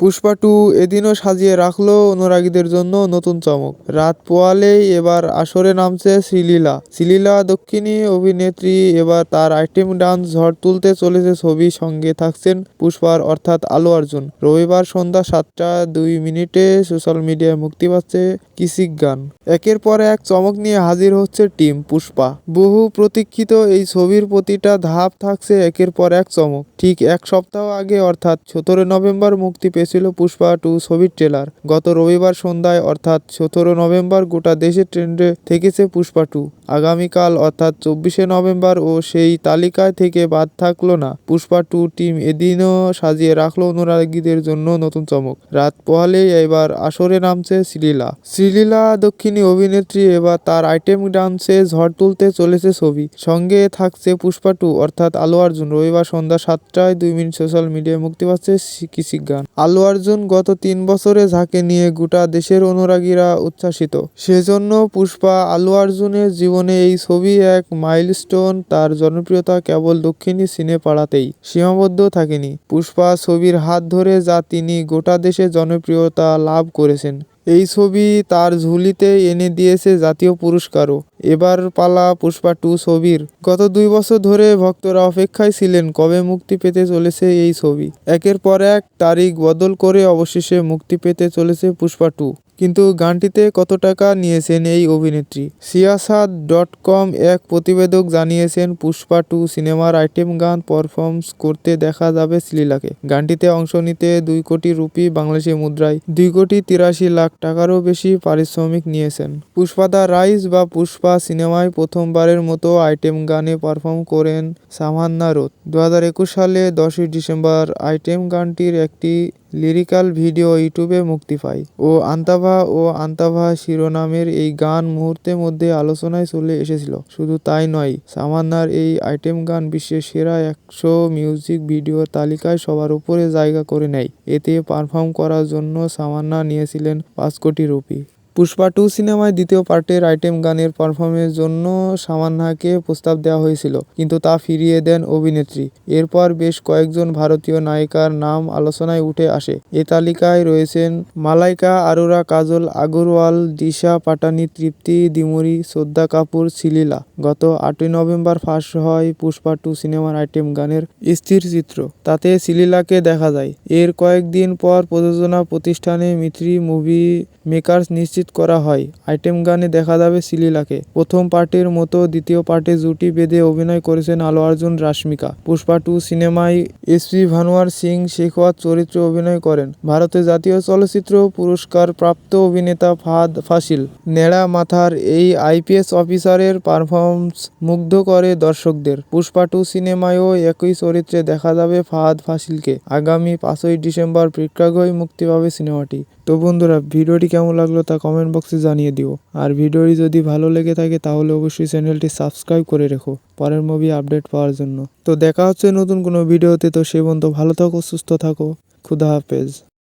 Pushpa two এদিনও সাজিয়ে রাখল অনুরাগীদের জন্য নতুন চমক। রাত পোয়ালেই এবার আসরে নামছে শ্রীলীলা। শ্রীলীলা দক্ষিণী অভিনেত্রী, এবার তার আইটেম ডান্স ঝড় তুলতে চলেছে ছবি সঙ্গে থাকছেন পুষ্পার অর্থাৎ আলু অর্জুন। রবিবার সন্ধ্যা সাতটা দুই মিনিটে সোশ্যাল মিডিয়ায় মুক্তি পাচ্ছে কিসিক গান। একের পর এক চমক নিয়ে হাজির হচ্ছে টিম পুষ্পা। বহু প্রতীক্ষিত এই ছবির প্রতিটা ধাপ থাকছে একের পর এক চমক। ঠিক এক সপ্তাহ আগে অর্থাৎ সতেরো নভেম্বর মুক্তি পেয়েছিল পুষ্পা টু ছবির ট্রেলার। গত রবিবার সন্ধ্যায়, অর্থাৎ সতেরো নভেম্বর গোটা দেশে ট্রেন্ডে থেকেছে পুষ্পা টু। আগামীকাল, অর্থাৎ চব্বিশে নভেম্বর ও সেই তালিকায় থেকে বাদ থাকল না। পুষ্পা টু টিম এদিনও সাজিয়ে রাখল অনুরাগীদের জন্য নতুন চমক। রাত পোহালেই এবার আসরে নামছে শ্রীলীলা। শ্রীলীলা দক্ষিণী অভিনেত্রী, এবার তার আইটেম ডান্সে ঝড় তুলতে চলেছে ছবি। সঙ্গে থাকছে পুষ্পা টু, অর্থাৎ আলু অর্জুন। রবিবার সন্ধ্যা সাতটায় দুই মিনিট সোশ্যাল মিডিয়ায় মুক্তি পাচ্ছে কিসিক গান আলু অর্জুন গত তিন বছরে ঝাঁকে নিয়ে গোটা দেশের অনুরাগীরা উচ্ছ্বাসিত। সেজন্য পুষ্পা আলু অর্জুনের জীবনে এই ছবি এক মাইলস্টোন, তার জনপ্রিয়তা কেবল দক্ষিণী সিনে পাড়াতেই সীমাবদ্ধ থাকেনি। পুষ্পা ছবির হাত ধরে যা তিনি গোটা দেশে জনপ্রিয়তা লাভ করেছেন। এই ছবি তার ঝুলিতে এনে দিয়েছে জাতীয় পুরস্কারও। এবার পালা পুষ্পা টু ছবির। গত দুই বছর ধরে ভক্তরা অপেক্ষায় ছিলেন কবে মুক্তি পেতে চলেছে এই ছবি। একের পর এক তারিখ বদল করে অবশেষে মুক্তি পেতে চলেছে পুষ্পা টু। কিন্তু গানটিতে কত টাকা নিয়েছেন এই অভিনেত্রী? সিয়াসাদ ডট কম এক প্রতিবেদক জানিয়েছেন, পুষ্পা টু সিনেমার আইটেম গান পারফর্মস করতে দেখা যাবে শ্লীলাকে। গানটিতে অংশ নিতে দুই কোটি রুপি বাংলাদেশি মুদ্রায় দুই কোটি তিরাশি লাখ টাকারও বেশি পারিশ্রমিক নিয়েছেন। পুষ্পা দা রাইজ বা পুষ্পা সিনেমায় প্রথমবারের মতো আইটেম গানে পারফর্ম করেন সামান্না রোত দু সালে দশই ডিসেম্বর আইটেম গানটির একটি লিরিক্যাল ভিডিও ইউটিউবে মুক্তি পায়। ও আন্তাভা ও আন্তাভা শিরোনামের এই গান মুহূর্তের মধ্যে আলোচনায় চলে এসেছিল। শুধু তাই নয়, সামান্নার এই আইটেম গান বিশ্বের সেরা একশো মিউজিক ভিডিও তালিকায় সবার উপরে জায়গা করে নেয়। এতে পারফর্ম করার জন্য সামান্না নিয়েছিলেন পাঁচ কোটি রুপি। পুষ্পা টু সিনেমায় দ্বিতীয় পার্টের আইটেম গানের পারফর্মের জন্য সামান্নাকে প্রস্তাব দেওয়া হয়েছিল, কিন্তু তা ফিরিয়ে দেন অভিনেত্রী। এরপর বেশ কয়েকজন ভারতীয় নায়িকার নাম আলোচনায় উঠে আসে। এ তালিকায় রয়েছেন মালাইকা, আরোরা, কাজল আগরওয়াল, দিশা পাটানি, তৃপ্তি, দিমুরি, শ্রদ্ধা কাপুর সিলিলা গত আটই নভেম্বর ফাঁস হয় পুষ্পা টু সিনেমার আইটেম গানের স্থির চিত্র। তাতে সিলিলাকে দেখা যায়। এর কয়েকদিন পর প্রযোজনা প্রতিষ্ঠানে মিত্রি মুভি মেকার্স নিশ্চিত করা হয়। আইটেম গানে দেখা যাবে সিলিলাকে। প্রথম পার্টের মতো দ্বিতীয় পার্টে জুটি বেঁধে অভিনয় করেছেন আলু অর্জুন, রাশ্মিকা। পুষ্পা টু সিনেমায় এসপি ভানুয়ার সিং শেখওয়াত চরিত্রে অভিনয় করেন। ভারতের জাতীয় চলচ্চিত্র পুরস্কার প্রাপ্ত অভিনেতা ফাদ ফাসিল নেড়া মাথার এই আইপিএস অফিসারের পারফরমেন্স মুগ্ধ করে দর্শকদের। পুষ্পা টু সিনেমায়ও একই চরিত্রে দেখা যাবে ফাহাদ ফাসিলকে আগামী পাঁচই ডিসেম্বর প্রেক্ষাগৃহে মুক্তি পাবে সিনেমাটি। তো বন্ধুরা, ভিডিওটি কেমন লাগল তা কমেন্ট বক্সে জানিয়ে দিও। আর ভিডিওটি যদি ভালো লেগে থাকে তাহলে অবশ্যই চ্যানেলটি সাবস্ক্রাইব করে রেখো। পরের মুভি আপডেট পাওয়ার জন্য। তো দেখা হচ্ছে নতুন কোনো ভিডিওতে তো। সে বন্ধু ভালো থাকো, সুস্থ থাকো। খুদা হাফেজ।